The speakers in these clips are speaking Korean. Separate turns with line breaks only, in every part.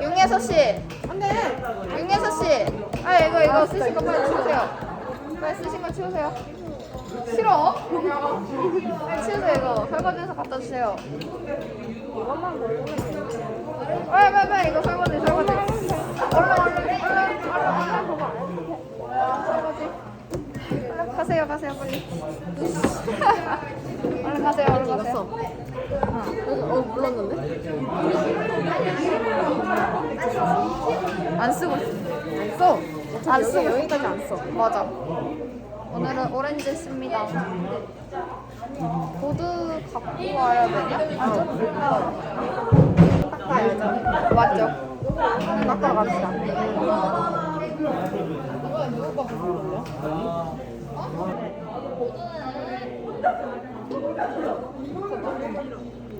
윤예서 씨. 안돼. 윤예서 씨. 아 이거 이거 쓰신 거 빨리 치우세요. 빨리 쓰신 거 치우세요. 싫어? 빨리 치우세요 이거 설거지해서 갖다 주세요. 빨리 빨리 빨리 이거 설거지 설거지. 얼른 얼른 얼른 얼른 얼른 봐봐. 설거지. 가세요 가세요 빨리. 얼른 가세요 얼른 가세요.
어 몰랐는데?
안 쓰고 있어. 안 써. 안 쓰고 있어.
여기까지 안 써.
맞아. 오늘은 오렌지 씁니다. 보드 갖고 와야 되냐? 닦아야죠. 맞죠?
닦아 갑시다.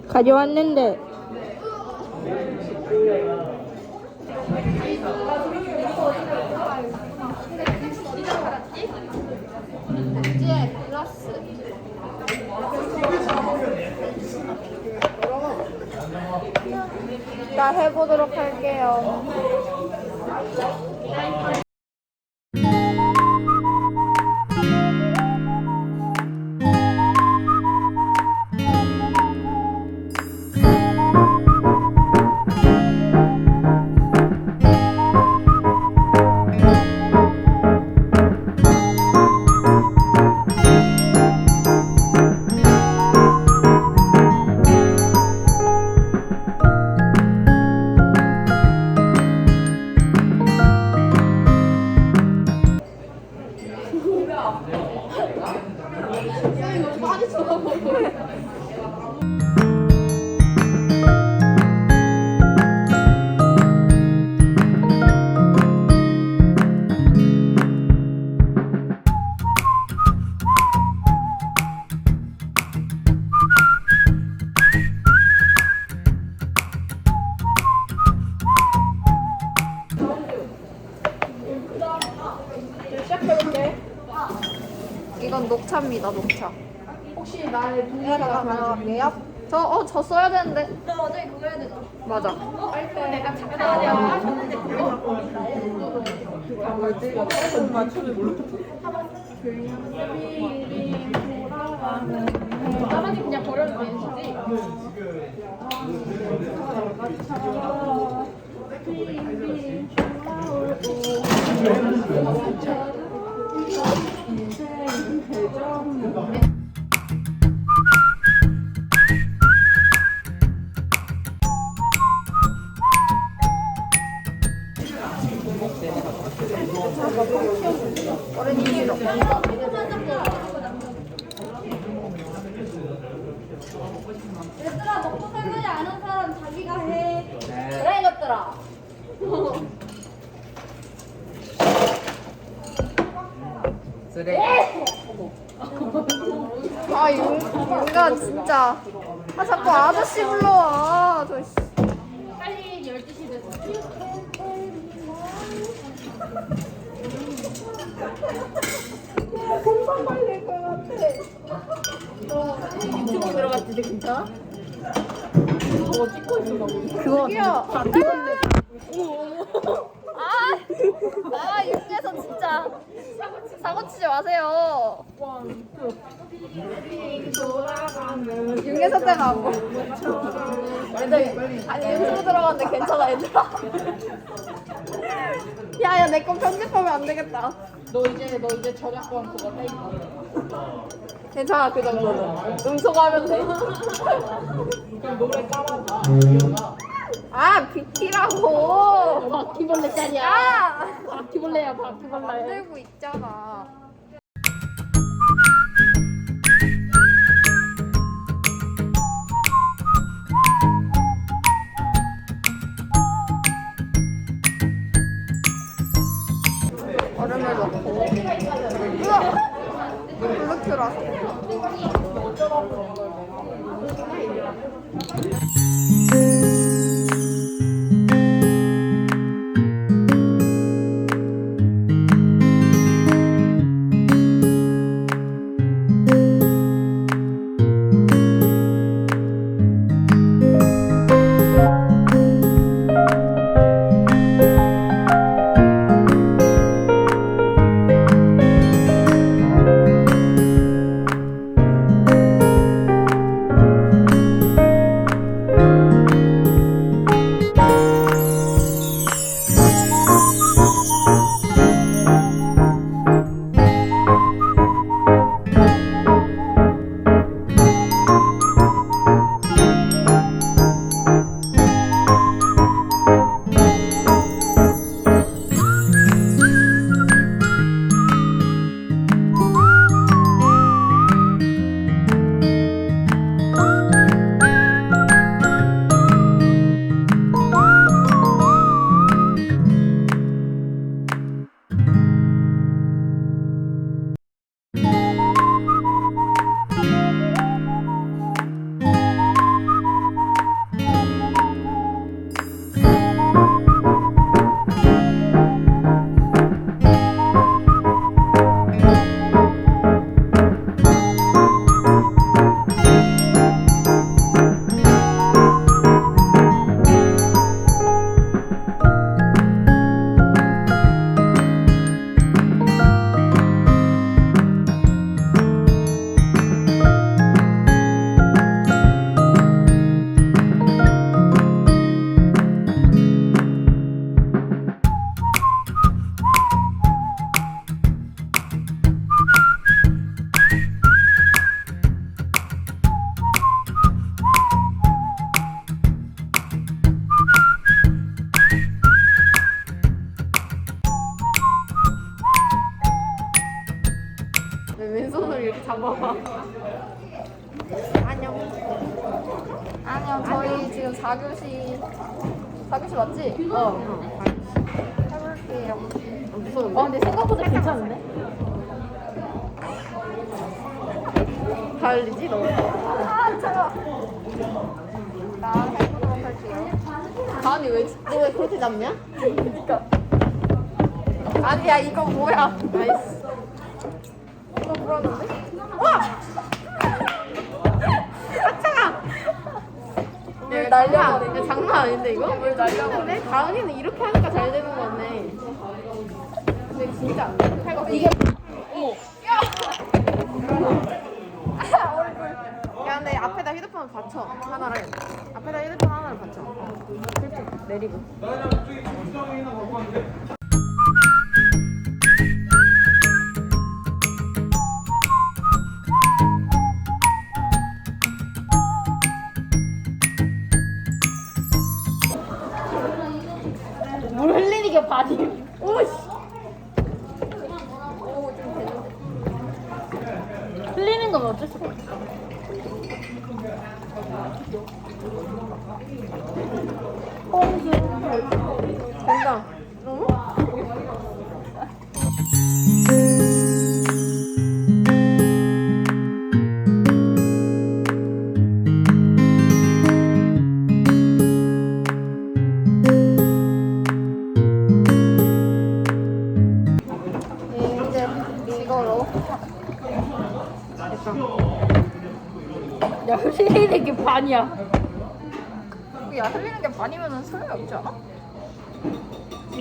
가져왔는데.
이제 글라스. 자, 해보도록 할게요. 녹차입니다, 녹차.
혹시 나의 동료가 가능할게요?
저, 어, 저 써야 되는데.
너 어제 그거 해야 되잖아.
맞아.
내가 작가냐고 하셨는데 나만이 그냥 버려도 되는지.
오
얘들아 먹고 설거지 아는 사람 자기가 해. 그래 이것들아.
아, 윤, 윤가 진짜. 아, 자꾸 아저씨 불러와. 저, 씨.
빨리 12시 됐어.
유튜브 들어갔지 괜찮아? 저거 찍고 있었나 보네.
그거. 아, 아, 윤예서 진짜. 사고 치지 마세요. 윤예서 때가 안 보. 아니, 유튜브 들어갔는데 괜찮아, 얘들아. 야, 야, 내 거 편집하면 안 되겠다.
너 이제 너 이제 저작권 그거 떼.
괜찮아, 그 정도는. 음소거 하면 돼.
그럼 노래 깔아봐.
아, 비키라고.
바퀴벌레 짤이야.
야!
바퀴벌레야 바퀴벌레.
만들고 있잖아. 손으로 이렇게 잡아봐. 안녕. 안녕. 저희 지금 4교시 4교시 맞지? 어. 해볼게요.
어 근데 생각보다 괜찮은데?
달리지 너? 아 차가. 나 해보도록 할게요. 가은이 왜너왜 그렇게 잡냐? 그러니까. 아니야 이거 뭐야? 나이스. 불었는데? 와! 아 차가. 물 날려버리네. 장난 아닌데 이거? 물 날려버리네. 가은이는 이렇게 하니까 잘 되는 거네. 근데 진짜 안 돼. 이게 어머. 아, 얼굴. 야, 근데 앞에다 휴대폰을 받쳐. 하나를. 앞에다 휴대폰 하나를 받쳐. 어. 그렇게 내리고.
게 바지. 오씨. 흘리는 건 어쩔 수가 없어. 야 흘리는 게 반이야.
야 흘리는 게 반이면은 소용이 없지 않아?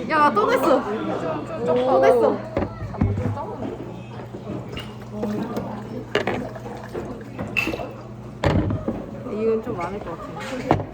야또 됐어 또 됐어 이건 좀 많을 것 같은데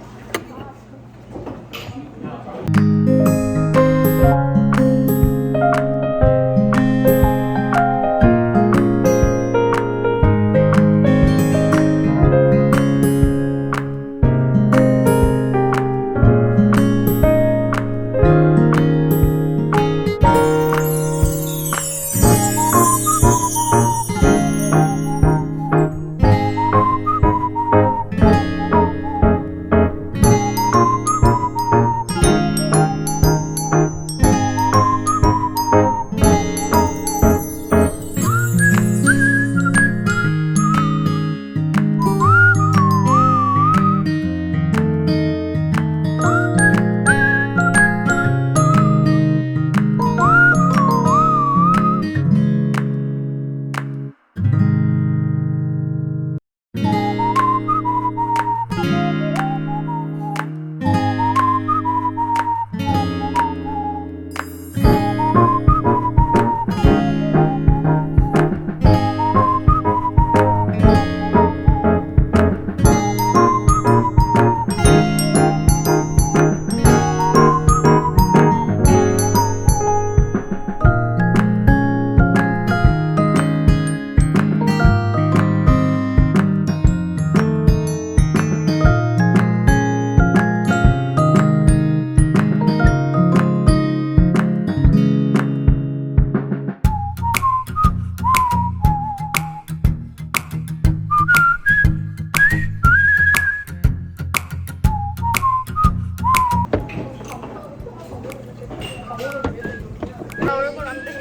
나 얼굴 안 돼.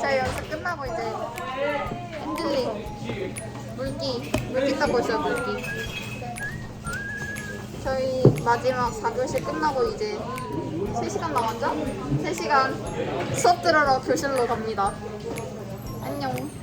자 연습 끝나고 이제 핸들링 물기 물기 닦고 있어요 물기. 저희 마지막 4교시 끝나고 이제 3시간 남았죠? 3시간 수업 들으러 교실로 갑니다. 안녕.